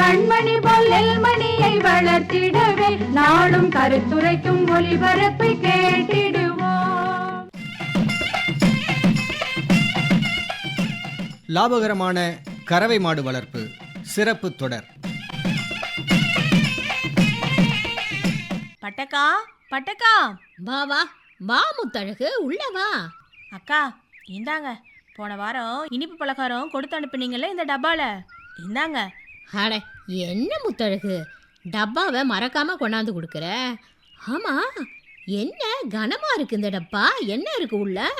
கண்மணி பொல்லல் மணியை வளர்த்திடவே நாடும் கருத்துரைக்கும் ஒளிபரப்பை கேட்டிடுவோம். லாபகரமான கறவை மாடு வளர்ப்பு சிறப்பு தொடர். பட்டக்கா பட்டக்கா. வா வா வா முத்தழகு உள்ள வா. அக்கா இந்தாங்க. போன வாரம் இனிப்பு பலகாரம் கொடுத்து அனுப்புனீங்கல்ல இந்த டப்பால. இந்தாங்க. அட என்ன முத்தழகு? டப்பாவை மறக்காம கொண்டாந்து கொடுக்குற? ஆமா என்ன கனமா இருக்கு இந்த டப்பா? என்ன இருக்கு உள்ள?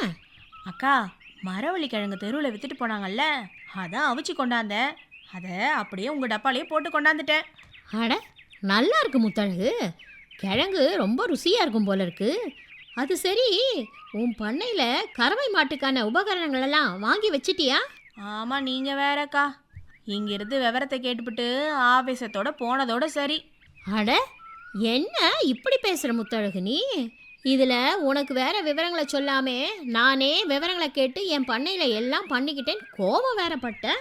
அக்கா மரவள்ளி கிழங்கு தெருவில் வித்துட்டு போனாங்கல்ல அதான் அவிச்சு கொண்டாந்தேன். அதை அப்படியே உங்க டப்பாலேயே போட்டு கொண்டாந்துட்டேன். அட நல்லா இருக்கு முத்தழகு. கிழங்கு ரொம்ப ருசியா இருக்கும் போல இருக்கு. அது சரி உன் பண்ணையில கறவை மாட்டுக்கான உபகரணங்கள் எல்லாம் வாங்கி வச்சிட்டியா? ஆமா நீங்க வேறக்கா. இங்கிருந்து விவரத்தை கேட்டுவிட்டு ஆவேசத்தோட போனதோட சரி. அட என்ன இப்படி பேசுற முத்தழகு நீ இதுல உனக்கு வேற விவரங்களை சொல்லாமே நானே விவரங்களை கேட்டு என் பண்ணையில எல்லாம் பண்ணிக்கிட்டேன் கோபம் வேற பட்டேன்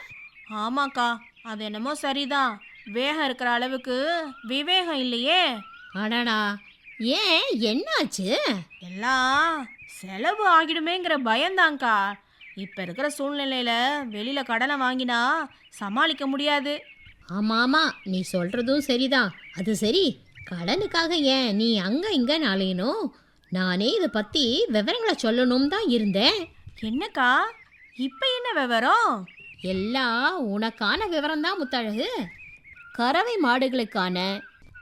ஆமாக்கா அது என்னமோ சரிதான். வேகம் இருக்கிற அளவுக்கு விவேகம் இல்லையே. அடடா ஏன் என்னாச்சு? எல்லாம் செலவு ஆகிடுமேங்கிற பயம்தாங்க்கா இப்போ இருக்கிற சூழ்நிலையில வெளியில கடனை வாங்கினா சமாளிக்க முடியாது. ஆமா ஆமா. நீ சொல்றதும் சரிதான். அது சரி. கடனுக்காக ஏன் நீ அங்க இங்க நாளையணும் நானே இதை பத்தி விவரங்களை சொல்லணும் தான் இருந்தேன். என்னக்கா? இப்போ என்ன விவரம்? எல்லாம் உனக்கான விவரம் தான் முத்தழகு. கறவை மாடுகளுக்கான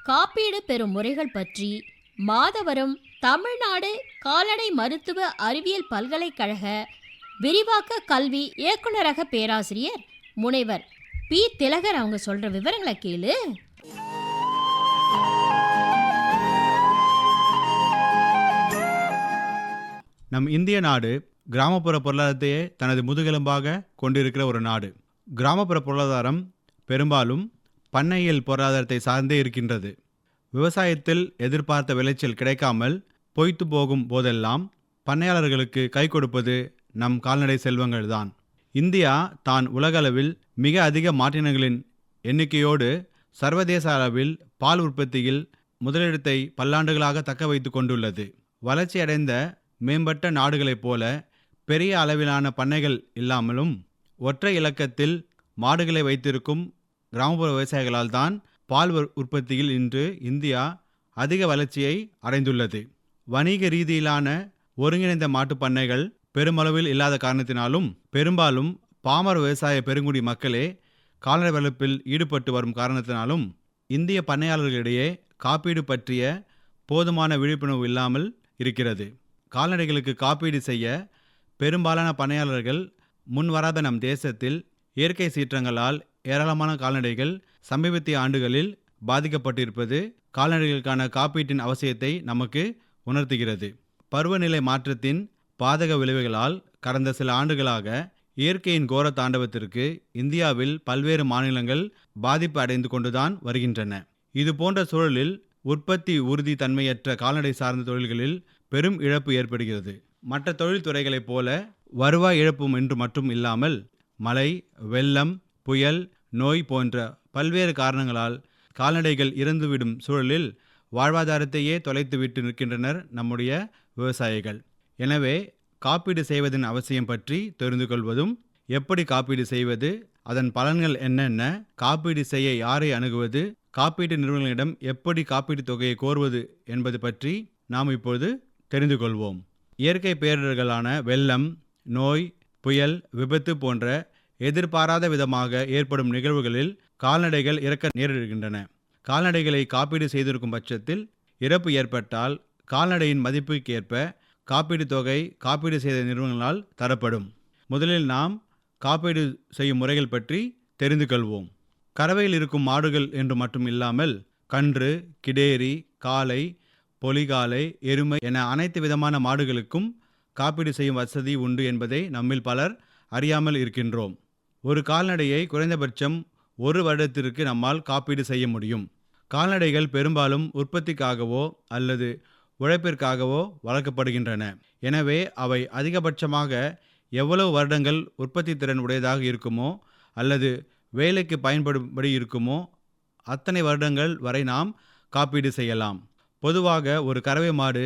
காப்பீடு பெறும் முறைகள் பற்றி மாதவரம் தமிழ்நாடு கால்நடை மருத்துவ அறிவியல் பல்கலைக்கழக விரிவாக்க கல்வி இயக்குனரக பேராசிரியர் முனைவர் பி. திலகர் அவங்க சொல்ற விவரங்களை கேளு. நம் இந்திய நாடு கிராமப்புற பொருளாதாரத்தையே தனது முதுகெலும்பாக கொண்டிருக்கிற ஒரு நாடு. கிராமப்புற பொருளாதாரம் பெரும்பாலும் பண்ணையில் பொருளாதாரத்தை சார்ந்தே இருக்கின்றது. விவசாயத்தில் எதிர்பார்த்த விளைச்சல் கிடைக்காமல் பொய்த்து போகும் போதெல்லாம் பண்ணையாளர்களுக்கு கை கொடுப்பது நம் கால்நடை செல்வங்கள் தான் இந்தியா தான் உலகளவில் மிக அதிக மாற்றினங்களின் எண்ணிக்கையோடு சர்வதேச அளவில் பால் உற்பத்தியில் முதலிடத்தை பல்லாண்டுகளாக தக்க வைத்து கொண்டுள்ளது. வளர்ச்சியடைந்த மேம்பட்ட நாடுகளைப் போல பெரிய அளவிலான பண்ணைகள் இல்லாமலும் ஒற்றை இலக்கத்தில் மாடுகளை வைத்திருக்கும் கிராமப்புற விவசாயிகளால் தான் பால் உற்பத்தியில் இன்று இந்தியா அதிக வளர்ச்சியை அடைந்துள்ளது. வணிக ரீதியிலான ஒருங்கிணைந்த மாட்டுப் பண்ணைகள் பெருமளவில் இல்லாத காரணத்தினாலும் பெரும்பாலும் பாமர விவசாய பெருங்குடி மக்களே கால்நடை வளர்ப்பில் ஈடுபட்டு வரும் காரணத்தினாலும் இந்திய பண்ணையாளர்களிடையே காப்பீடு பற்றிய போதுமான விழிப்புணர்வு இல்லாமல் இருக்கிறது. கால்நடைகளுக்கு காப்பீடு செய்ய பெரும்பாலான பண்ணையாளர்கள் முன்வராத நம் தேசத்தில் இயற்கை சீற்றங்களால் ஏராளமான கால்நடைகள் சமீபத்திய ஆண்டுகளில் பாதிக்கப்பட்டிருப்பது கால்நடைகளுக்கான காப்பீட்டின் அவசியத்தை நமக்கு உணர்த்துகிறது. பருவநிலை மாற்றத்தின் பாதக விளைவுகளால் கடந்த சில ஆண்டுகளாக இயற்கையின் கோர தாண்டவத்திற்கு இந்தியாவில் பல்வேறு மாநிலங்கள் பாதிப்பு அடைந்து கொண்டுதான் வருகின்றன. இது போன்ற சூழலில் உற்பத்தி உறுதி தன்மையற்ற கால்நடை சார்ந்த தொழில்களில் பெரும் இழப்பு ஏற்படுகிறது. மற்ற தொழில்துறைகளைப் போல வருவாய் இழப்பும் என்று மட்டும் இல்லாமல் மழை வெள்ளம் புயல் நோய் போன்ற பல்வேறு காரணங்களால் கால்நடைகள் இறந்துவிடும் சூழலில் வாழ்வாதாரத்தையே தொலைத்துவிட்டு நிற்கின்றனர் நம்முடைய விவசாயிகள். எனவே காப்பீடு செய்வதன் அவசியம் பற்றி தெரிந்து கொள்வதும் எப்படி காப்பீடு செய்வது அதன் பலன்கள் என்னென்ன காப்பீடு செய்ய யாரை அணுகுவது காப்பீட்டு நிறுவனங்களிடம் எப்படி காப்பீட்டு தொகையை கோருவது என்பது பற்றி நாம் இப்பொழுது தெரிந்து கொள்வோம் இயற்கை பேரிடர்களான வெள்ளம் நோய் புயல் விபத்து போன்ற எதிர்பாராத விதமாக ஏற்படும் நிகழ்வுகளில் கால்நடைகள் இறக்க நேரிடுகின்றன. கால்நடைகளை காப்பீடு செய்திருக்கும் பட்சத்தில் இறப்பு ஏற்பட்டால் கால்நடையின் மதிப்புக்கு ஏற்ப காப்பீடு தொகை காப்பீடு செய்த நிறுவனங்களால் தரப்படும். முதலில் நாம் காப்பீடு செய்யும் முறைகள் பற்றி தெரிந்து கொள்வோம். கறவையில் இருக்கும் மாடுகள் என்று மட்டும் இல்லாமல் கன்று கிடேரி காளை பொலிகாலை எருமை என அனைத்து விதமான மாடுகளுக்கும் காப்பீடு செய்யும் வசதி உண்டு என்பதை நம்மில் பலர் அறியாமல் இருக்கின்றோம். ஒரு கால்நடையை குறைந்தபட்சம் ஒரு வருடத்திற்கு நம்மால் காப்பீடு செய்ய முடியும். கால்நடைகள் பெரும்பாலும் உற்பத்திக்காகவோ அல்லது உழைப்பிற்காகவோ வளர்க்கப்படுகின்றன. எனவே அவை அதிகபட்சமாக எவ்வளவு வருடங்கள் உற்பத்தி திறன் உடையதாக இருக்குமோ அல்லது வேலைக்கு பயன்படும்படி இருக்குமோ அத்தனை வருடங்கள் வரை நாம் காப்பீடு செய்யலாம். பொதுவாக ஒரு கறவை மாடு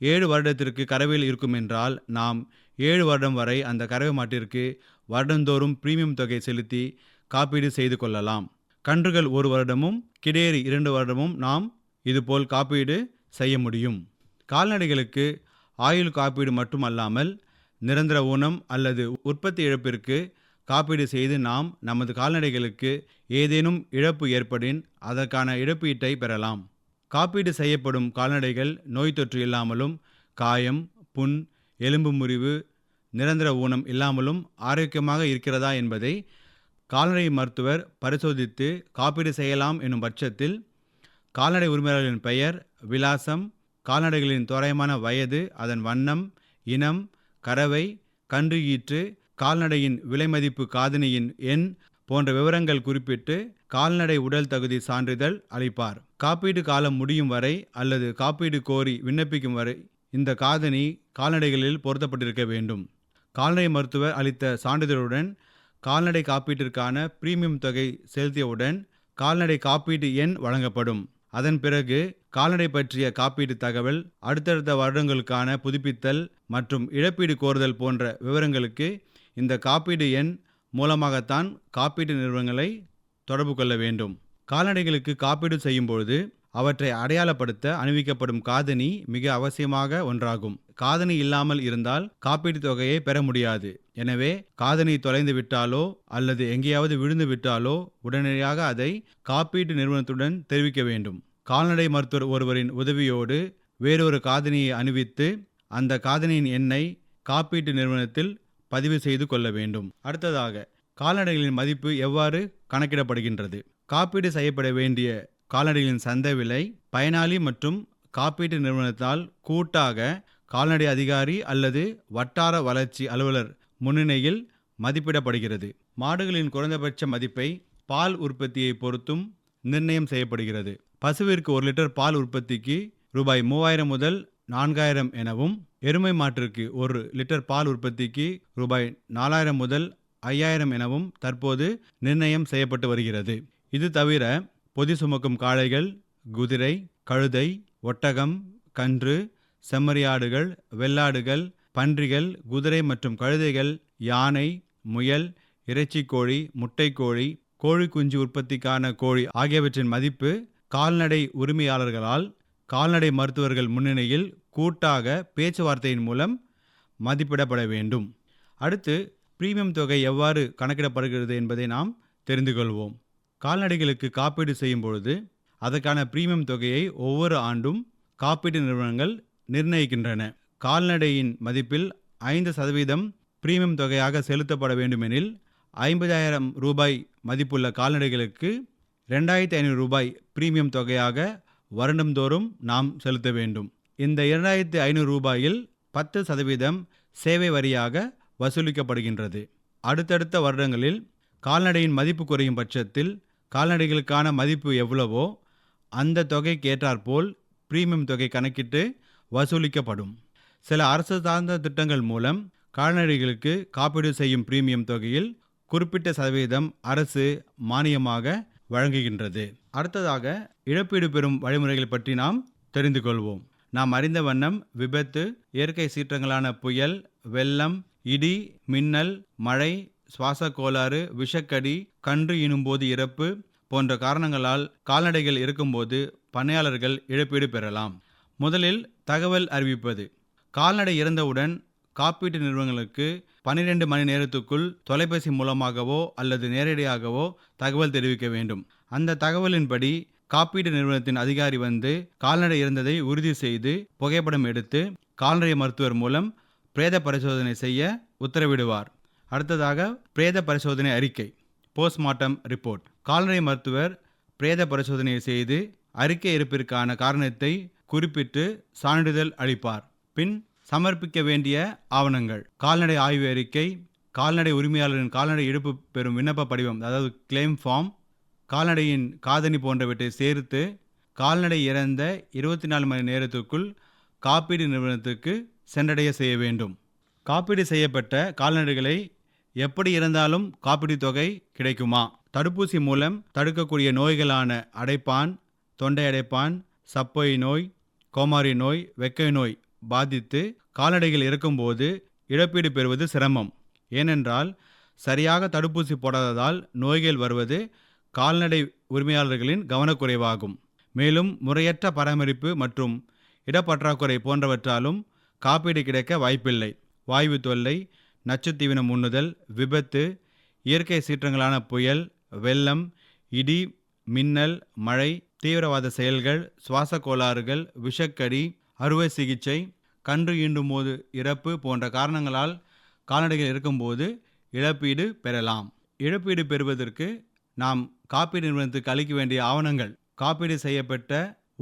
ஏழு வருடத்திற்கு கறவையில் இருக்கும் என்றால் நாம் ஏழு வருடம் வரை அந்த கறவை மாட்டிற்கு வருடந்தோறும் பிரீமியம் தொகை செலுத்தி காப்பீடு செய்து கொள்ளலாம். கன்றுகள் ஒரு வருடமும் கிடேரி இரண்டு வருடமும் நாம் இதுபோல் காப்பீடு செய்ய முடியும். கால்நடைகளுக்கு ஆயுள் காப்பீடு மட்டுமல்லாமல் நிரந்தர ஊனம் அல்லது உற்பத்தி இழப்பிற்கு காப்பீடு செய்து நாம் நமது கால்நடைகளுக்கு ஏதேனும் இழப்பு ஏற்படின் அதற்கான இழப்பீட்டை பெறலாம். காப்பீடு செய்யப்படும் கால்நடைகள் நோய் தொற்று இல்லாமலும் காயம் புண் எலும்பு முறிவு நிரந்தர ஊனம் இல்லாமலும் ஆரோக்கியமாக இருக்கிறதா என்பதை கால்நடை மருத்துவர் பரிசோதித்து காப்பீடு செய்யலாம் என்னும் பட்சத்தில் கால்நடை உரிமையாளர்களின் பெயர் விலாசம் கால்நடைகளின் தோராயமான வயது அதன் வண்ணம் இனம் கறவை கன்று ஈற்று கால்நடையின் விலைமதிப்பு காதணியின் எண் போன்ற விவரங்கள் குறிப்பிட்டு கால்நடை உடல் தகுதி சான்றிதழ் அளிப்பார். காப்பீடு காலம் முடியும் வரை அல்லது காப்பீடு கோரி விண்ணப்பிக்கும் வரை இந்த காதணி கால்நடைகளில் பொருத்தப்பட்டிருக்க வேண்டும். கால்நடை மருத்துவர் அளித்த சான்றிதழுடன் கால்நடை காப்பீட்டிற்கான பிரீமியம் தொகை செலுத்தியவுடன் கால்நடை காப்பீட்டு எண் வழங்கப்படும். அதன் பிறகு கால்நடை பற்றிய காப்பீட்டு தகவல் அடுத்தடுத்த வருடங்களுக்கான புதுப்பித்தல் மற்றும் இழப்பீடு கோருதல் போன்ற விவரங்களுக்கு இந்த காப்பீடு எண் மூலமாகத்தான் காப்பீட்டு நிறுவனங்களை தொடர்பு கொள்ள வேண்டும். கால்நடைகளுக்கு காப்பீடு செய்யும்பொழுது அவற்றை அடையாளப்படுத்த அணிவிக்கப்படும் காதணி மிக அவசியமாக ஒன்றாகும். காதணி இல்லாமல் இருந்தால் காப்பீட்டு தொகையை பெற முடியாது. எனவே காதணி தொலைந்து விட்டாலோ அல்லது எங்கேயாவது விழுந்து விட்டாலோ உடனடியாக அதை காப்பீட்டு நிறுவனத்துடன் தெரிவிக்க வேண்டும். கால்நடை மருத்துவர் ஒருவரின் உதவியோடு வேறொரு காதணியை அணிவித்து அந்த காதணியின் எண்ணை காப்பீட்டு நிறுவனத்தில் பதிவு செய்து கொள்ள வேண்டும். அடுத்ததாக கால்நடைகளின் மதிப்பு எவ்வாறு கணக்கிடப்படுகின்றது? காப்பீடு செய்யப்பட வேண்டிய கால்நடைகளின் சந்தை விலை பயனாளி மற்றும் காப்பீட்டு நிறுவனத்தால் கூட்டாக கால்நடை அதிகாரி அல்லது வட்டார வளர்ச்சி அலுவலர் முன்னிலையில் மதிப்பிடப்படுகிறது. மாடுகளின் குறைந்தபட்ச மதிப்பை பால் உற்பத்தியை பொறுத்தும் நிர்ணயம் செய்யப்படுகிறது. பசுவிற்கு ஒரு லிட்டர் பால் உற்பத்திக்கு ரூபாய் மூவாயிரம் முதல் நான்காயிரம் எனவும் எருமை மாட்டிற்கு ஒரு லிட்டர் பால் உற்பத்திக்கு ரூபாய் நாலாயிரம் முதல் ஐயாயிரம் எனவும் தற்போது நிர்ணயம் செய்யப்பட்டு வருகிறது. இது தவிர பொதி சுமக்கும் காளைகள் குதிரை கழுதை ஒட்டகம் கன்று செம்மறியாடுகள் வெள்ளாடுகள் பன்றிகள் குதிரை மற்றும் கழுதைகள் யானை முயல் இறைச்சிக்கோழி முட்டைக்கோழி கோழி குஞ்சு உற்பத்திக்கான கோழி ஆகியவற்றின் மதிப்பு கால்நடை உரிமையாளர்களால் கால்நடை மருத்துவர்கள் முன்னணியில் கூட்டாக பேச்சுவார்த்தையின் மூலம் மதிப்பிடப்பட வேண்டும். அடுத்து பிரீமியம் தொகை எவ்வாறு கணக்கிடப்படுகிறது என்பதை நாம் தெரிந்து கொள்வோம். கால்நடைகளுக்கு காப்பீடு செய்யும் பொழுது அதற்கான பிரீமியம் தொகையை ஒவ்வொரு ஆண்டும் காப்பீட்டு நிறுவனங்கள் நிர்ணயிக்கின்றன. கால்நடையின் மதிப்பில் ஐந்து சதவீதம் பிரீமியம் தொகையாக செலுத்தப்பட வேண்டுமெனில் ஐம்பதாயிரம் ரூபாய் மதிப்புள்ள கால்நடைகளுக்கு ரெண்டாயிரத்தி ஐநூறு ரூபாய் பிரீமியம் தொகையாக வருடந்தோறும் நாம் செலுத்த வேண்டும். இந்த இரண்டாயிரத்தி ஐநூறு ரூபாயில் பத்து சதவீதம் சேவை வரியாக வசூலிக்கப்படுகின்றது. அடுத்தடுத்த வருடங்களில் கால்நடையின் மதிப்பு குறையும் பட்சத்தில் கால்நடைகளுக்கான மதிப்பு எவ்வளவோ அந்த தொகைக்கு ஏற்றாற்போல் பிரீமியம் தொகை கணக்கிட்டு வசூலிக்கப்படும். சில அரசு சார்ந்த திட்டங்கள் மூலம் கால்நடைகளுக்கு காப்பீடு செய்யும் பிரீமியம் தொகையில் குறிப்பிட்ட சதவீதம் அரசு மானியமாக வழங்குகின்றது. அடுத்ததாக இழப்பீடு பெறும் வழிமுறைகள் பற்றி நாம் தெரிந்து கொள்வோம். நாம் அறிந்த வண்ணம் விபத்து இயற்கை சீற்றங்களான புயல் வெள்ளம் இடி மின்னல் மழை சுவாச கோளாறு விஷக்கடி கன்று இனும்போது இறப்பு போன்ற காரணங்களால் கால்நடைகள் இருக்கும்போது பண்ணையாளர்கள் இழப்பீடு பெறலாம். முதலில் தகவல் அறிவிப்பது. கால்நடை இறந்தவுடன் காப்பீட்டு நிறுவனங்களுக்கு பன்னிரெண்டு மணி நேரத்துக்குள் தொலைபேசி மூலமாகவோ அல்லது நேரடியாகவோ தகவல் தெரிவிக்க வேண்டும். அந்த தகவலின்படி காப்பீட்டு நிறுவனத்தின் அதிகாரி வந்து கால்நடை இறந்ததை உறுதி செய்து புகைப்படம் எடுத்து கால்நடை மருத்துவர் மூலம் பிரேத பரிசோதனை செய்ய உத்தரவிடுவார். அடுத்ததாக பிரேத பரிசோதனை அறிக்கை போஸ்ட்மார்ட்டம் ரிப்போர்ட். கால்நடை மருத்துவர் பிரேத பரிசோதனை செய்து அறிக்கை இருப்பிற்கான காரணத்தை குறிப்பிட்டு சான்றிதழ் அளிப்பார். பின் சமர்ப்பிக்க வேண்டிய ஆவணங்கள். கால்நடை ஆய்வு அறிக்கை கால்நடை உரிமையாளரின் கால்நடை இழப்பு பெறும் விண்ணப்ப படிவம் அதாவது கிளைம் ஃபார்ம் கால்நடையின் காதணி போன்றவற்றை சேர்த்து கால்நடை இறந்த இருபத்தி நாலு மணி நேரத்திற்குள் காப்பீடு நிறுவனத்துக்கு சென்றடைய செய்ய வேண்டும். காப்பீடு செய்யப்பட்ட கால்நடைகளை எப்படி இருந்தாலும் காப்பீடு தொகை கிடைக்குமா? தடுப்பூசி மூலம் தடுக்கக்கூடிய நோய்களான அடைப்பான் தொண்டை அடைப்பான் சப்போய் நோய் கோமாரி நோய் வெக்கை நோய் பாதித்து கால்நடைகள் இறக்கும்போது இழப்பீடு பெறுவது சிரமம். ஏனென்றால் சரியாக தடுப்பூசி போடாததால் நோய்கள் வருவது கால்நடை உரிமையாளர்களின் கவனக்குறைவாகும். மேலும் முறையற்ற பராமரிப்பு மற்றும் இடப்பற்றாக்குறை போன்றவற்றாலும் காப்பீடு கிடைக்க வாய்ப்பில்லை. வாயு தொல்லை நச்சுத்தீவனம் உண்ணுதல் விபத்து இயற்கை சீற்றங்களான புயல் வெள்ளம் இடி மின்னல் மழை தீவிரவாத செயல்கள் சுவாச கோளாறுகள் விஷக்கடி அறுவை சிகிச்சை கன்று ஈண்டும் போது இறப்பு போன்ற காரணங்களால் கால்நடைகள் இருக்கும்போது இழப்பீடு பெறலாம். இழப்பீடு பெறுவதற்கு நாம் காப்பீடு நிறுவனத்துக்கு அளிக்க வேண்டிய ஆவணங்கள் காப்பீடு செய்யப்பட்ட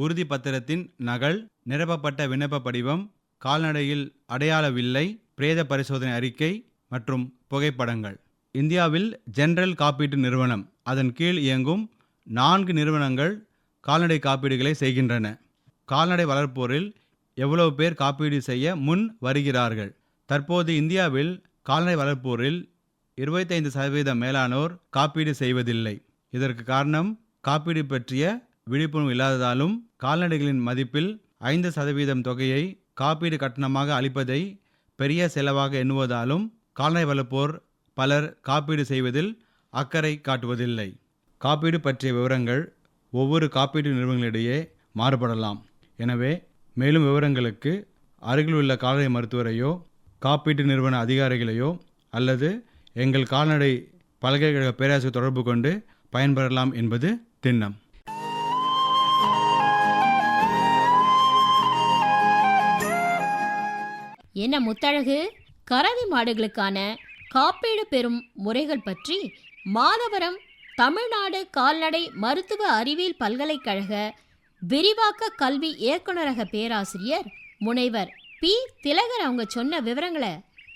உறுதி பத்திரத்தின் நகல் நிரப்பப்பட்ட விண்ணப்ப படிவம் கால்நடையில் அடையாள வில்லை பிரேத பரிசோதனை அறிக்கை மற்றும் புகைப்படங்கள். இந்தியாவில் ஜெனரல் காப்பீட்டு நிறுவனம் அதன் கீழ் இயங்கும் நான்கு நிறுவனங்கள் கால்நடை காப்பீடுகளை செய்கின்றன. கால்நடை வளர்ப்போரில் எவ்வளவு பேர் காப்பீடு செய்ய முன் வருகிறார்கள்? தற்போது இந்தியாவில் கால்நடை வளர்ப்போரில் இருபத்தைந்து சதவீதம் மேலானோர் காப்பீடு செய்வதில்லை. இதற்கு காரணம் காப்பீடு பற்றிய விழிப்புணர்வு இல்லாததாலும் கால்நடைகளின் மதிப்பில் ஐந்து சதவீதம் தொகையை காப்பீடு கட்டணமாக அளிப்பதை பெரிய செலவாக எண்ணுவதாலும் கால்நடை வளர்ப்போர் பலர் காப்பீடு செய்வதில் அக்கறை காட்டுவதில்லை. காப்பீடு பற்றிய விவரங்கள் ஒவ்வொரு காப்பீட்டு நிறுவனங்களிடையே மாறுபடலாம். எனவே மேலும் விவரங்களுக்கு அருகில் உள்ள கால்நடை மருத்துவரையோ காப்பீட்டு நிறுவன அதிகாரிகளையோ அல்லது எங்கள் கால்நடை பல்கலைக்கழக பேராசிரியர் தொடர்பு கொண்டு பயன்பெறலாம் என்பது திண்ணம். என்ன முத்தழகு? கறவை மாடுகளுக்கான காப்பீடு பெறும் முறைகள் பற்றி மாதவரம் தமிழ்நாடு கால்நடை மருத்துவ அறிவியல் பல்கலைக்கழக விரிவாக்க கல்வி இயக்குனரக பேராசிரியர் முனைவர் பி. திலகர் அவங்க சொன்ன விவரங்களை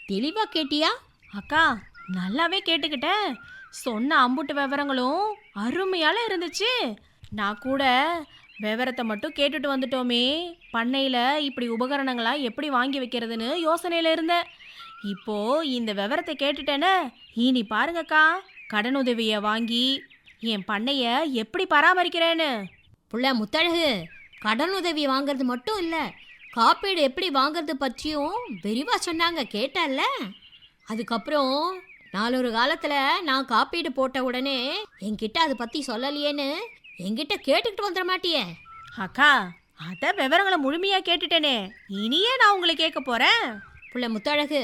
தெளிவா கேட்டியா? அக்கா நல்லாவே கேட்டுக்கிட்டேன் சொன்ன அம்புட்டு விவரங்களும் அருமையால இருந்துச்சு. நான் கூட விவரத்தை மட்டும் கேட்டுட்டு வந்துட்டோமே. பண்ணையில் இப்படி உபகரணங்களாக எப்படி வாங்கி வைக்கிறதுன்னு யோசனையில் இருந்தேன். இப்போ இந்த விவரத்தை கேட்டுட்டேனே இனி பாருங்கக்கா. கடனுதவியை வாங்கி என் பண்ணைய எப்படி பராமரிக்கிறேன்னு. புள்ள முத்தழகு கடனுதவி வாங்குறது மட்டும் இல்லை காப்பீடு எப்படி வாங்குறது பற்றியும் விரிவாக சொன்னாங்க கேட்டல்ல? அதுக்கப்புறம் நாலொரு காலத்தில் நான் காப்பீடு போட்ட உடனே என்கிட்ட அதை பற்றி சொல்லலையேன்னு என்கிட்ட கேட்டுக்கிட்டு வந்துட மாட்டியே. அக்கா அத விவரங்களை முழுமையா கேட்டுட்டேனே இனியே நான் உங்களை கேட்க போறேன். புள்ள முத்தழகு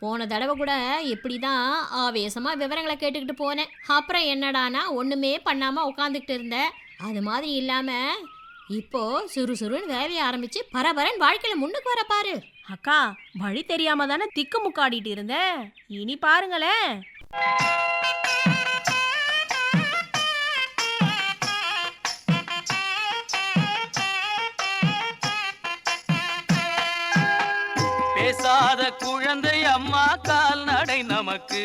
போன தடவை கூட இப்படி தான் ஆவேசமாக விவரங்களை கேட்டுக்கிட்டு போனேன். அப்புறம் என்னடானா ஒன்றுமே பண்ணாமல் உட்காந்துக்கிட்டு இருந்தேன். அது மாதிரி இல்லாமல் இப்போ சுறுசுறுன்னு வேலையை ஆரம்பிச்சு பரபரன் வாழ்க்கையில முன்னுக்கு வர பாரு. அக்கா வழி தெரியாம தானே திக்கு முக்காடிட்டு இருந்தேன் இனி பாருங்களேன். பேசாத குழந்தை அம்மா கால்நடை நமக்கு.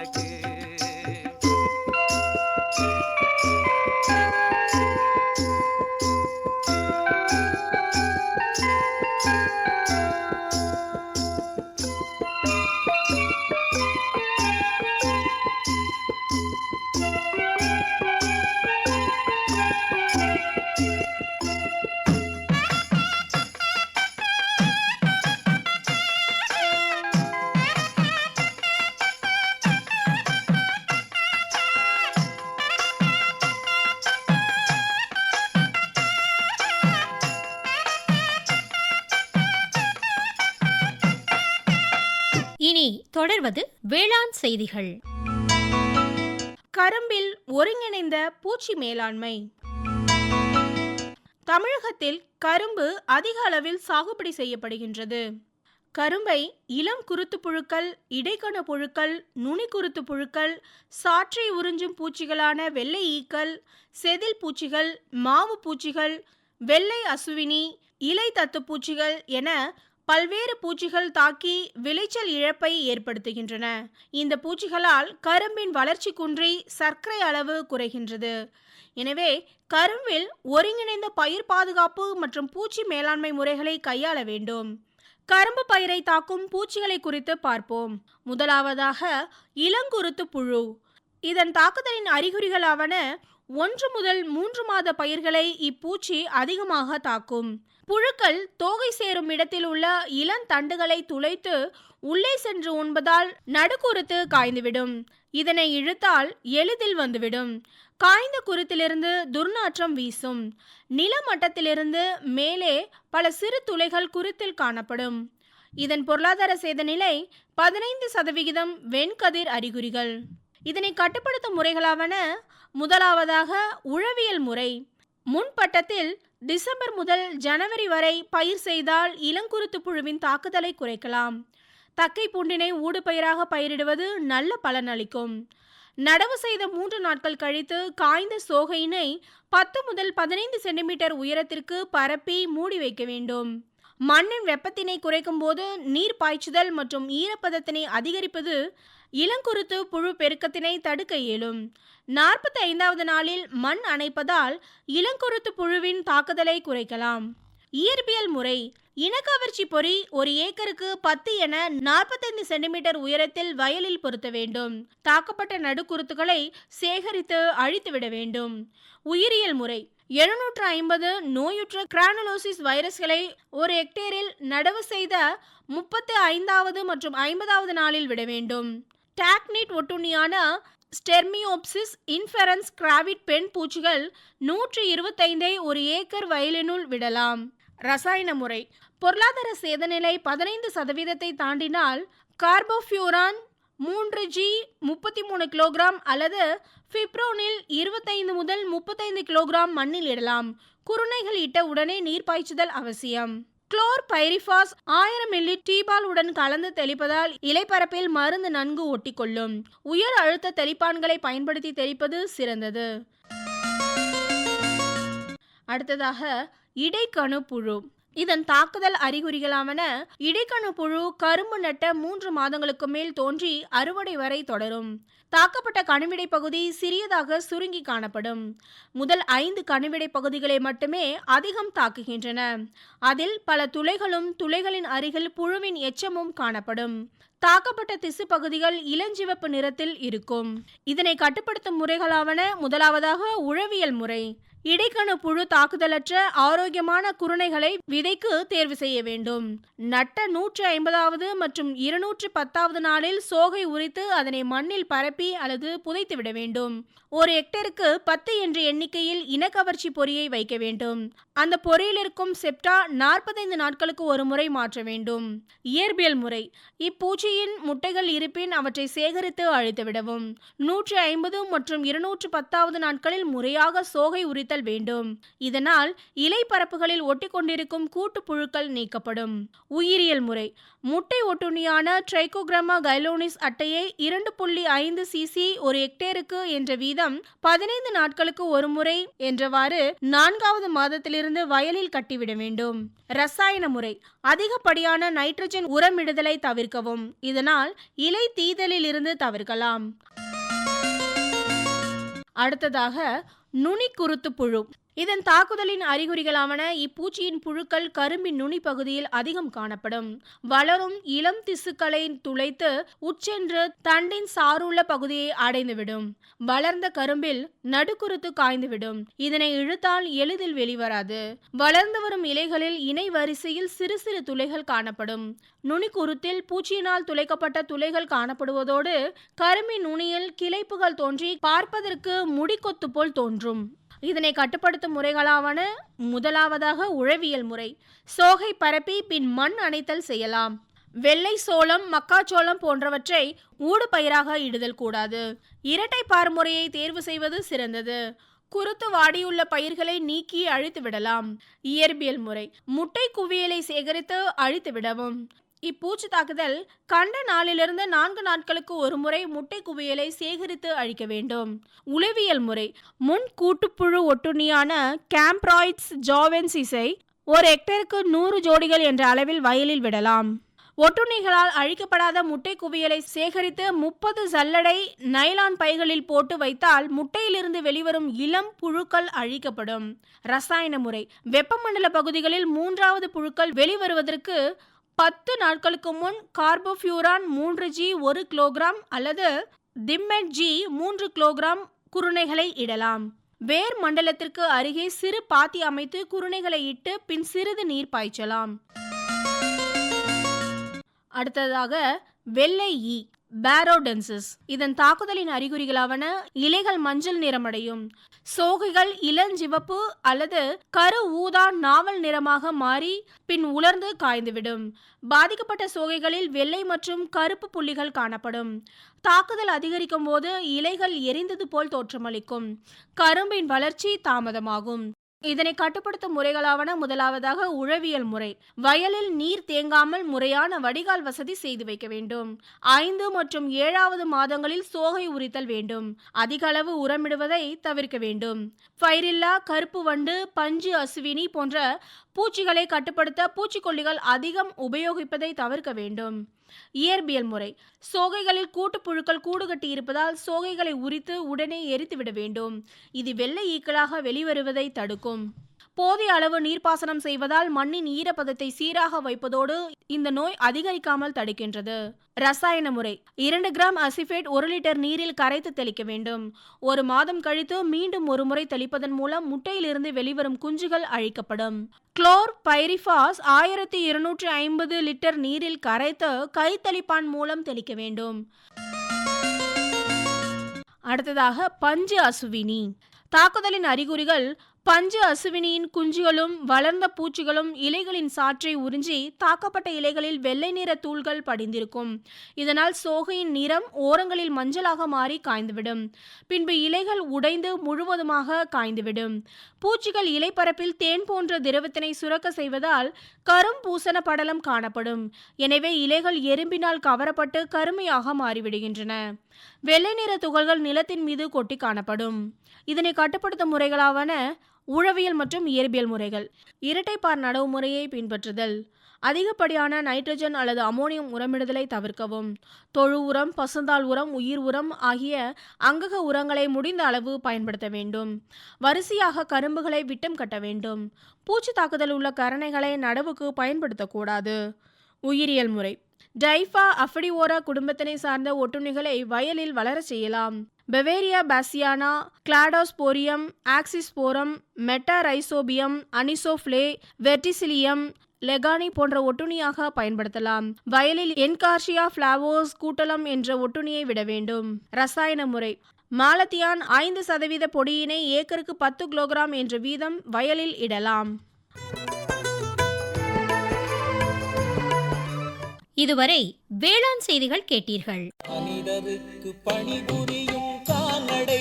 தொடர்வது வேளாண் செய்திகள். கரும்பில் ஒருங்கிணைந்த பூச்சி மேலாண்மை. தமிழகத்தில் கரும்பு அதிக அளவில் சாகுபடி செய்யப்படுகின்றது. கரும்பை இளம் குருத்து புழுக்கள் இடைக்கண புழுக்கள் நுனிக்குருத்து புழுக்கள் சாற்றை உறிஞ்சும் பூச்சிகளான வெள்ளை ஈக்கள் செதில் பூச்சிகள் மாவு பூச்சிகள் வெள்ளை அசுவினி இலை தத்து பூச்சிகள் என பல்வேறு பூச்சிகள் தாக்கி விளைச்சல் இழப்பை ஏற்படுத்துகின்றன. இந்த பூச்சிகளால் கரும்பின் வளர்ச்சி குன்றி சர்க்கரை அளவு குறைகின்றது. எனவே கரும்பில் ஒருங்கிணைந்த பயிர் பாதுகாப்பு மற்றும் பூச்சி மேலாண்மை முறைகளை கையாள வேண்டும். கரும்பு பயிரை தாக்கும் பூச்சிகளை குறித்து பார்ப்போம். முதலாவதாக இளங்குருத்து புழு. இதன் தாக்குதலின் அறிகுறிகளாவன ஒன்று முதல் மூன்று மாத பயிர்களை இப்பூச்சி அதிகமாக தாக்கும். புழுக்கள் தோகை சேரும் இடத்தில் உள்ள இளந்தண்டுகளை துளைத்து உள்ளே சென்று உண்பதால் நடுக்குருத்து காய்ந்துவிடும். இதனை இழுத்தால் எளிதில் வந்துவிடும். காய்ந்த குருத்திலிருந்து துர்நாற்றம் வீசும். நிலமட்டத்திலிருந்து மேலே பல சிறு துளைகள் குருத்தில் காணப்படும். இதன் பொருளாதார சேத நிலை பதினைந்து சதவிகிதம் வெண்கதிர் அறிகுறிகள். இதனை கட்டுப்படுத்தும் முறைகளாவன முதலாவதாக உழவியல் முறை. முன்பட்டத்தில் டிசம்பர் முதல் ஜனவரி வரை பயிர் செய்தால் இளங்குருத்து புழுவின் தாக்குதலை குறைக்கலாம். தக்கை பூண்டினை ஊடுபயிராக பயிரிடுவது நல்ல பலனளிக்கும் நடவு செய்த மூன்று நாட்கள் கழித்து காய்ந்த சோகையினை பத்து முதல் பதினைந்து சென்டிமீட்டர் உயரத்திற்கு பரப்பி மூடி வைக்க வேண்டும். மண்ணின் வெப்பத்தினை குறைக்கும் போது நீர் பாய்ச்சுதல் மற்றும் ஈரப்பதத்தினை அதிகரிப்பது இளங்குருத்து புழு பெருக்கத்தினை தடுக்க இயலும். நாற்பத்தி ஐந்தாவது நாளில் மண் அணைப்பதால் இளங்குருத்து புழுவின் தாக்குதலை குறைக்கலாம். இயற்பியல் முறை. இனக்கவர்ச்சி பொறி ஒரு ஏக்கருக்கு பத்து என நாற்பத்தைந்து சென்டிமீட்டர் உயரத்தில் வயலில் பொருத்த வேண்டும். தாக்கப்பட்ட நடுக்குருத்துகளை சேகரித்து அழித்துவிட வேண்டும். உயிரியல் முறை. எழுநூற்று ஐம்பது நோயுற்ற கிரானலோசிஸ் வைரஸ்களை ஒரு ஹெக்டேரில் நடவு செய்த முப்பத்து ஐந்தாவது மற்றும் ஐம்பதாவது நாளில் விட வேண்டும். டாக்னிட் ஒட்டுண்ணியான ஸ்டெர்மியோப்சிஸ் இன்ஃபெரன்ஸ் கிராவிட் பெண் பூச்சிகள் நூற்று இருபத்தைந்தை ஒரு ஏக்கர் வயலினுள் விடலாம். ரசாயன முறை. பொருளாதார சேதநிலை பதினைந்து சதவீதத்தை தாண்டினால் கார்போஃபியூரான் மூன்று ஜி முப்பத்தி மூணு கிலோகிராம் அல்லது ஃபிப்ரோனில் இருபத்தைந்து முதல் முப்பத்தைந்து கிலோகிராம் மண்ணில் இடலாம். குருணைகள் இட்ட உடனே நீர் பாய்ச்சுதல் அவசியம். குளோர் பைரிஃபாஸ் ஆயிரம் மில்லி டீபால் உடன் கலந்து தெளிப்பதால் இலைப்பரப்பில் மருந்து நன்கு ஒட்டிக்கொள்ளும். உயர் அழுத்த தெளிப்பான்களை பயன்படுத்தி தெளிப்பது சிறந்தது. அடுத்ததாக இடைக்கணு புழு. இதன் தாக்குதல் அறிகுறிகளாவன இடைக்கணு புழு கரும்பு நட்ட மூன்று மாதங்களுக்கு மேல் தோன்றி அறுவடை வரை தொடரும். தாக்கப்பட்ட கணுவிடை பகுதி சிறியதாக சுருங்கி காணப்படும். முதல் ஐந்து கணுவிடை பகுதிகளை மட்டுமே அதிகம் தாக்குகின்றன. அதில் பல துளைகளும் துளைகளின் அருகில் புழுவின் எச்சமும் காணப்படும். தாக்கப்பட்ட திசு பகுதிகள் இளஞ்சிவப்பு நிறத்தில் இருக்கும். இதனை கட்டுப்படுத்தும் முறைகளாவன முதலாவதாக உழவியல் முறை. இடைக்கணு புழு தாக்குதலற்ற ஆரோக்கியமான குருணைகளை விதைக்கு தேர்வு செய்ய வேண்டும். நட்ட நூற்று ஐம்பதாவது மற்றும் இருநூற்று பத்தாவது நாளில் சோகை உரித்து அதனை மண்ணில் பரப்பி நிரப்பி அல்லது புதைத்து விட வேண்டும். ஒரு ஹெக்டேருக்கு பத்து என்ற எண்ணிக்கையில் இனக்கவர்ச்சி பொறியை வைக்க வேண்டும். அந்த பொறியில் இருக்கும் செப்டா நாற்பத்தைந்து நாட்களுக்கு ஒரு முறை மாற்ற வேண்டும். இயற்பியல் முறை. இப்பூச்சியின் முட்டைகள் இருப்பின் அவற்றை சேகரித்து அழித்துவிடவும் நூற்றி ஐம்பது மற்றும் இருநூற்று பத்தாவது நாட்களில் முறையாக சோகை உரித்தல் வேண்டும். இதனால் இலை பரப்புகளில் ஒட்டிக்கொண்டிருக்கும் கூட்டு புழுக்கள் நீக்கப்படும். உயிரியல் முறை. முட்டை ஒட்டுண்ணியான ட்ரைகோகிராமா கைலோனிஸ் அட்டையை இரண்டு புள்ளி ஐந்து சிசி ஒரு ஹெக்டேருக்கு என்ற வீதம் பதினைந்து நாட்களுக்கு ஒரு முறை என்றவாறு நான்காவது மாதத்திலிருந்து வயலில் கட்டிவிட வேண்டும். ரசாயன முறை. அதிகப்படியான நைட்ரஜன் உரமிடுதலை தவிர்க்கவும். இதனால் இலை தீதலில் இருந்து தவிர்க்கலாம். அடுத்ததாக நுனி குருத்து புழு. இதன் தாக்குதலின் அறிகுறிகளாவன இப்பூச்சியின் புழுக்கள் கரும்பின் நுனி பகுதியில் அதிகம் காணப்படும். வளரும் இளம் திசுக்களை துளைத்து உச்சென்று தண்டின் சாருள்ள பகுதியை அடைந்துவிடும். வளர்ந்த கரும்பில் நடுக்குருத்து காய்ந்துவிடும். இதனை இழுத்தால் எளிதில் வெளிவராது. வளர்ந்து வரும் இலைகளில் இணை வரிசையில் சிறு சிறு துளைகள் காணப்படும். நுனிக்குருத்தில் பூச்சியினால் துளைக்கப்பட்ட துளைகள் காணப்படுவதோடு கரும்பின் நுனியில் கிளைப்புகள் தோன்றி பார்ப்பதற்கு முடிக்கொத்து போல் தோன்றும். இதனை கட்டுப்படுத்தும் முறைகளாவன முதலாவதாக உழவியல் முறை. சோகை பரப்பி பின் மண் அணைத்தல் செய்யலாம். வெள்ளை சோளம் மக்காச்சோளம் போன்றவற்றை ஊடு பயிராக இடுதல் கூடாது. இரட்டை பார்முறையை தேர்வு செய்வது சிறந்தது. குருத்து வாடியுள்ள பயிர்களை நீக்கி அழித்து விடலாம். இயற்பியல் முறை. முட்டை குவியலை சேகரித்து அழித்து விடவும். இப்பூச்சி தாக்குதல் கண்ட நாளிலிருந்து நான்கு நாட்களுக்கு ஒரு முறை முட்டை குவியலை சேகரித்து அழிக்க வேண்டும். உளவியல் முறை. முன் கூட்டுப்புழு ஒட்டுண்ணியான கேம்ப்ராய்ட்ஸ் ஜாவென்சிஸை ஒரு ஹெக்டருக்கு நூறு ஜோடிகள் என்ற அளவில் வயலில் விடலாம். ஒட்டுண்ணிகளால் அழிக்கப்படாத முட்டை குவியலை சேகரித்து முப்பது சல்லடை நைலான் பைகளில் போட்டு வைத்தால் முட்டையிலிருந்து வெளிவரும் இளம் புழுக்கள் அழிக்கப்படும். ரசாயன முறை. வெப்பமண்டல பகுதிகளில் மூன்றாவது புழுக்கள் வெளிவருவதற்கு பத்து நாட்களுக்கு முன் கார்போஃபியூரான் மூன்று ஜி ஒரு கிலோகிராம் அல்லது திம்மெட் ஜி மூன்று கிலோகிராம் குருணைகளை இடலாம். வேர் மண்டலத்திற்கு அருகே சிறு பாத்தி அமைத்து குருணைகளை இட்டு பின் சிறிது நீர் பாய்ச்சலாம். அடுத்ததாக வெள்ளை ஈ பேரோடென்சிஸ் இதன் தாக்குதலின் அறிகுறிகளாவன இலைகள் மஞ்சள் நிறமடையும். சோகைகள் இளஞ்சிவப்பு அல்லது கரு ஊதா நாவல் நிறமாக மாறி பின் உலர்ந்து காய்ந்துவிடும். பாதிக்கப்பட்ட சோகைகளில் வெள்ளை மற்றும் கருப்பு புள்ளிகள் காணப்படும். தாக்குதல் அதிகரிக்கும் போது இலைகள் எரிந்தது போல் தோற்றமளிக்கும். கரும்பின் வளர்ச்சி தாமதமாகும். இதனை கட்டுப்படுத்தும் முறைகளாவன முதலாவதாக உழவியல் முறை. வயலில் நீர் தேங்காமல் முறையான வடிகால் வசதி செய்து வைக்க வேண்டும். ஐந்து மற்றும் ஏழாவது மாதங்களில் சோகை உரித்தல் வேண்டும். அதிக அளவு உரமிடுவதை தவிர்க்க வேண்டும். பயிரில்லா கருப்பு வண்டு பஞ்சு அசுவினி போன்ற பூச்சிகளை கட்டுப்படுத்த பூச்சிக்கொல்லிகள் அதிகம் உபயோகிப்பதை தவிர்க்க வேண்டும். இயற்பியல் முறை. சோகைகளில் கூட்டுப்புழுக்கள் கூடு கட்டி இருப்பதால் சோகைகளை உரித்து உடனே எரித்துவிட வேண்டும். இது வெள்ளை ஈக்களாக வெளிவருவதை தடுக்கும். போதிய அளவு நீர்ப்பாசனம் செய்வதால் மண்ணின் ஈரப்பதத்தை சீராக வைப்பதோடு இந்த நோய் அதிகரிக்காமல் தடுக்கின்றது. ரசாயன முறை. இரண்டு கிராம் அசிஃபேட் ஒரு லிட்டர் நீரில் கரைத்து தெளிக்க வேண்டும். ஒரு மாதம் கழித்து மீண்டும் ஒரு முறை தெளிப்பதன் மூலம் முட்டையிலிருந்து வெளிவரும் குஞ்சுகள் அழிக்கப்படும். குளோர் பைரிஃபாஸ் ஆயிரத்தி இருநூற்றி ஐம்பது லிட்டர் நீரில் கரைத்து கைத்தளிப்பான் மூலம் தெளிக்க வேண்டும். அடுத்ததாக பஞ்சு அசுவினி. தாக்குதலின் அறிகுறிகள் பஞ்சு அசுவினியின் குஞ்சுகளும் வளர்ந்த பூச்சிகளும் இலைகளின் சாற்றை உறிஞ்சி தாக்கப்பட்ட இலைகளில் வெள்ளை நிற தூள்கள் படிந்திருக்கும். இதனால் சோகையின் நிறம் ஓரங்களில் மஞ்சளாக மாறி காய்ந்துவிடும். பின்பு இலைகள் உடைந்து முழுவதுமாக காய்ந்துவிடும். பூச்சிகள் இலைப்பரப்பில் தேன் போன்ற திரவத்தினை சுரக்க செய்வதால் கரும் பூசண படலம் காணப்படும். எனவே இலைகள் எறும்பினால் கவரப்பட்டு கருமையாக மாறிவிடுகின்றன. வெள்ளை நிற துகள்கள் நிலத்தின் மீது கொட்டி காணப்படும். இதனை கட்டுப்படுத்தும் முறைகளாவன உழவியல் மற்றும் இயற்பியல் முறைகள். இரட்டைப்பார் நடவு முறையை பின்பற்றுதல். அதிகப்படியான நைட்ரஜன் அல்லது அமோனியம் உரமிடுதலை தவிர்க்கவும். தொழு உரம் பசுந்தாள் உரம் உயிர் உரம் ஆகிய அங்கக உரங்களை முடிந்த அளவு பயன்படுத்த வேண்டும். வரிசையாக கரும்புகளை விட்டம் கட்ட வேண்டும். பூச்சி தாக்குதல் உள்ள கரணைகளை நடவுக்கு பயன்படுத்தக்கூடாது. உயிரியல் முறை. டைஃபா அஃபடிவோரா குடும்பத்தினை சார்ந்த ஒட்டுண்ணிகளை வயலில் வளரச் செய்யலாம். Beauveria bassiana Cladosporium oxysporum Metarhizium anisopliae Verticillium lecanii போன்ற ஒட்டுணியாக பயன்படுத்தலாம். வயலில் என்கார்ஷியா ஃபிளாவோஸ் கூட்டலம் என்ற ஒட்டுணியை விட வேண்டும். ரசாயன முறை. மாலத்தியான் ஐந்து சதவீத பொடியினை ஏக்கருக்கு பத்து கிலோகிராம் என்ற வீதம் வயலில் இடலாம். இதுவரை வேளாண் செய்திகள் கேட்டீர்கள். மனிதருக்கு பணிபுரியும் கால்நடை.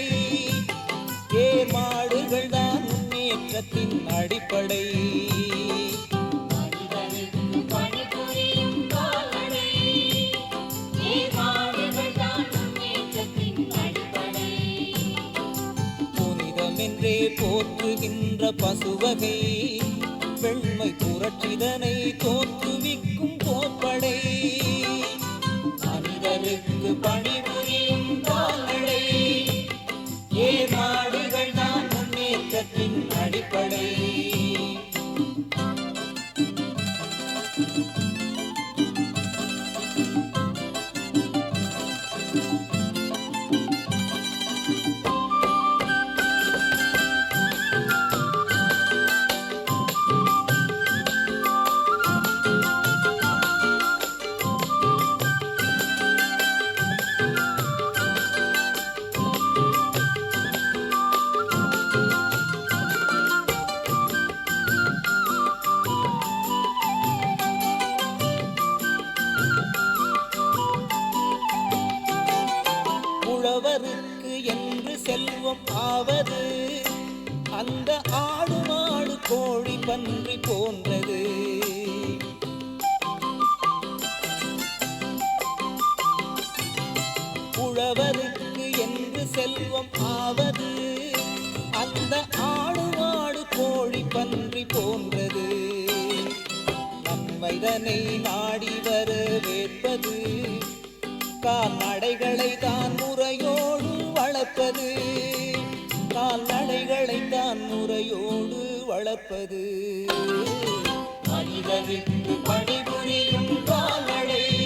ஏமாடுகள் தான் அடிப்படை. புனிதமென்றே போற்றுகின்ற பசுவகை. வெண்மை புரட்சிதனை தோற்றுவிக்கும் போர்ப்படை மனிதனுக்கு பணிபுரியும் கால்நடை நாடுகள் தான் முன்னேற்றத்தின் அடிப்படை. முறையோடு வளர்ப்பது. மனிதனுக்கு பணிபுரியும் கால்நடை.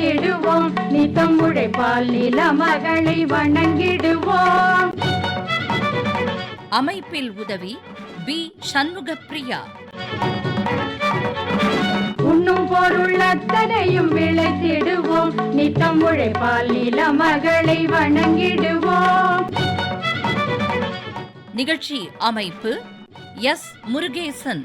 விளைத்திடுவோம் நித்தம் உழைப்பால் நில மகளை வணங்கிடுவோம். அமைப்பில் உதவி பி. சண்முகப்பிரியா. உண்ணும் பொருள் அத்தனையும் விளைத்திடுவோம். நித்தம் உழைப்பால் நில மகளை வணங்கிடுவோம். நிகழ்ச்சி அமைப்பு எஸ். முருகேசன்.